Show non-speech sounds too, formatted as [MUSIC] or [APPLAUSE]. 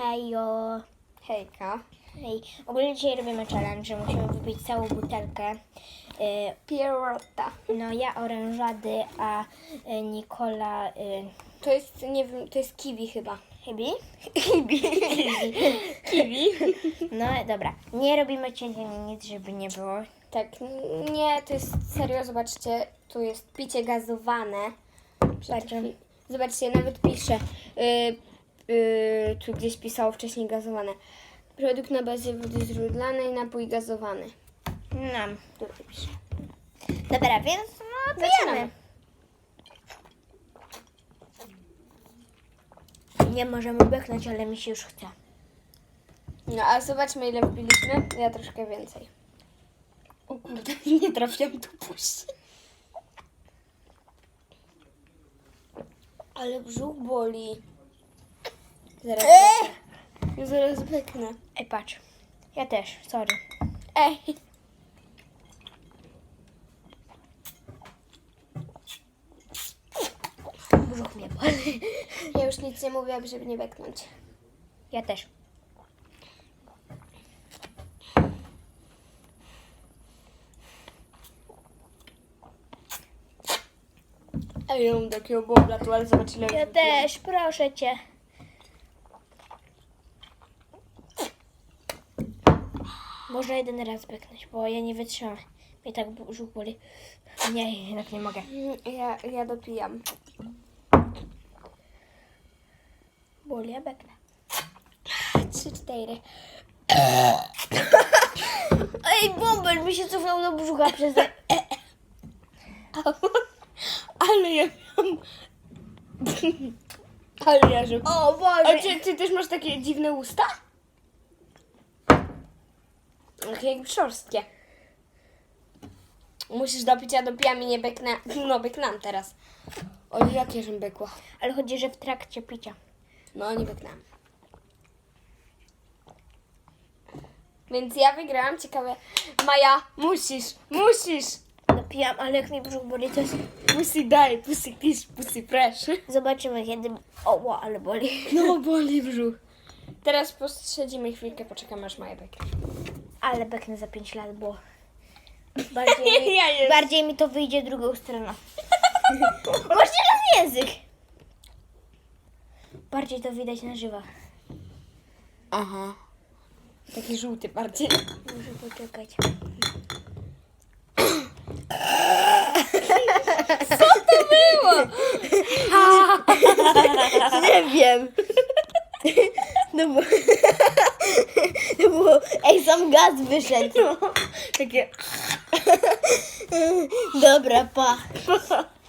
Hejo. Hejka. Hej. Ogólnie dzisiaj robimy challenge, że musimy wypić całą butelkę. Y, Pierota. No ja orężady, a y, Nikola y, To jest, nie wiem, to jest kiwi chyba. Hibi? Kiwi. [LAUGHS] kiwi. No dobra. Nie robimy ani nic, żeby nie było. Tak, nie, to jest serio, zobaczcie, tu jest picie gazowane. Przed chwil- Zobaczcie, nawet pisze, y, y, tu gdzieś pisało wcześniej gazowane. Produkt na bazie wody źródlanej, napój gazowany. No. Tutaj pisze. Dobra, więc no pijemy. Nie możemy beknąć, ale mi się już chce. No, a zobaczmy ile wbiliśmy. Ja troszkę więcej. O kurde, [LAUGHS] nie trafiłam tu puścić. Ale brzuch boli. Zaraz Eee! beknę. Zaraz beknę. Ej, patrz. Ja też, sorry. Ej. Brzuch mnie boli. [LAUGHS] Ja już nic nie mówiłam, żeby nie beknąć. Ja też. Ej, ja mam takiego bobla tu, ale zobacz ile Ja też, proszę cię. Można jeden raz beknąć, bo ja nie wytrzymam. Mnie tak brzuch boli. Nie, jednak nie mogę. Mm, Ja, ja dopijam. Boli, ja beknę. Trzy, cztery. Ej, bąbel mi się cofnął do brzucha przez... Ale ja miałam... Ale ja że... O A Boże! czy ty też masz takie dziwne usta? Takie jak szorstkie. Musisz dopić, ja dopijam i nie beknę. [LAUGHS] No, beknam teraz. Oj, jakie żem bekła. Ale chodzi, że w trakcie picia. No, nie beknęłam. Więc ja wygrałam. Ciekawe. Maja, musisz, musisz. Dopijam, ale jak mi brzuch boli, to jest... Pussy daj, pussy kiss, pussy fresh. Zobaczymy kiedy... O, ale boli. No, boli brzuch. Teraz postrzedzimy chwilkę, poczekamy aż Maja beknie. Ale beknę za 5 lat, bo... [LAUGHS] Bardziej mi, Ja bardziej mi to wyjdzie drugą stroną. [LAUGHS] Właśnie na język. Bardziej to widać na żywo. Aha. Taki żółty bardziej. Muszę poczekać. Było! [LAUGHS] Nie wiem. No bo... Sam gaz wyszedł. [LAUGHS] Takie... [LAUGHS] Dobra, pa. [LAUGHS]